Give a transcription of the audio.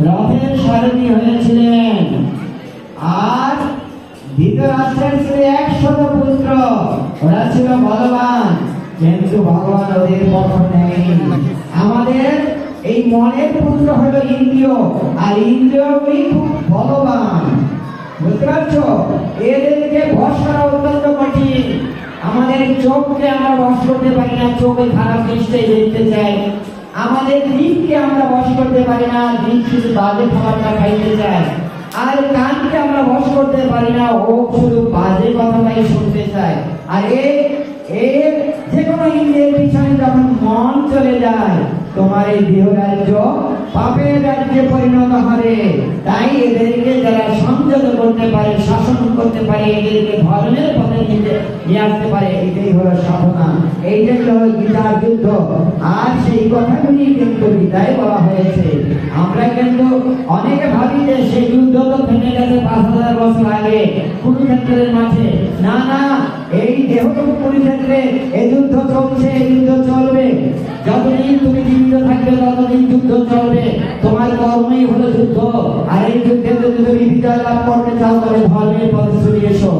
রথের সারথি হয়েছিলেন। আর ধৃতরাষ্ট্রের ছিল একশত পুত্র। ওরা ছিল বলবান, কিন্তু ভগবান ওদের পক্ষ নেয়নি আমাদের এই মনের পুত্র হলো ইন্দ্রিয়, আর ইন্দ্রিয়গুলি বলবান। বুঝতে পারছ? এদেরকে বশ করা অত্যন্ত কঠিন। আমাদের চোখকে আমরা বশ করতে পারি না, চোখে খারাপ জিনিসটাই দেখতে চাই। আমাদের দিককে আমরা বশ করতে পারি না দিক শুধু বাজে খাবারটা খাইতে চায়। আর কানকে আমরা বশ করতে পারি না, ও শুধু বাজে কথাটাই শুনতে চায়। আর এর যে কোনো ইন্দ্রিয়ের পিছনে যখন মন চলে যায়, তোমার এই দেহ রাজ্য পাপের রাজ্যে পরিণত হবে। তাই এদেরকে যারা সংযত করতে পারে, শাসন করতে পারে, এদেরকে ধর্মের পথে নিয়ে আসতে পারে, এটাই হলো সাধনা। এইটাই হলো গীতার যুদ্ধ। আর সেই কথাগুলি কিন্তু গীতায় বলা হয়েছে। আমরা কিন্তু অনেকে ভাবি যে সেই যুদ্ধ তো থেমে গেছে পাঁচ হাজার বছর আগে। কুরুক্ষেত্রের মাঠে না না, এই দেহটুকু কুরুক্ষেত্রে এই যুদ্ধ চলছে, এই যুদ্ধ চলবে। যতদিন তুমি জীবিত থাকবে, ততদিন যুদ্ধ চলবে। তোমার কর্মই হলো যুদ্ধ। আর এই যুদ্ধে যদি তুমি বিজয় লাভ করতে চাও, তবে ধর্মের পথে চলে এসো।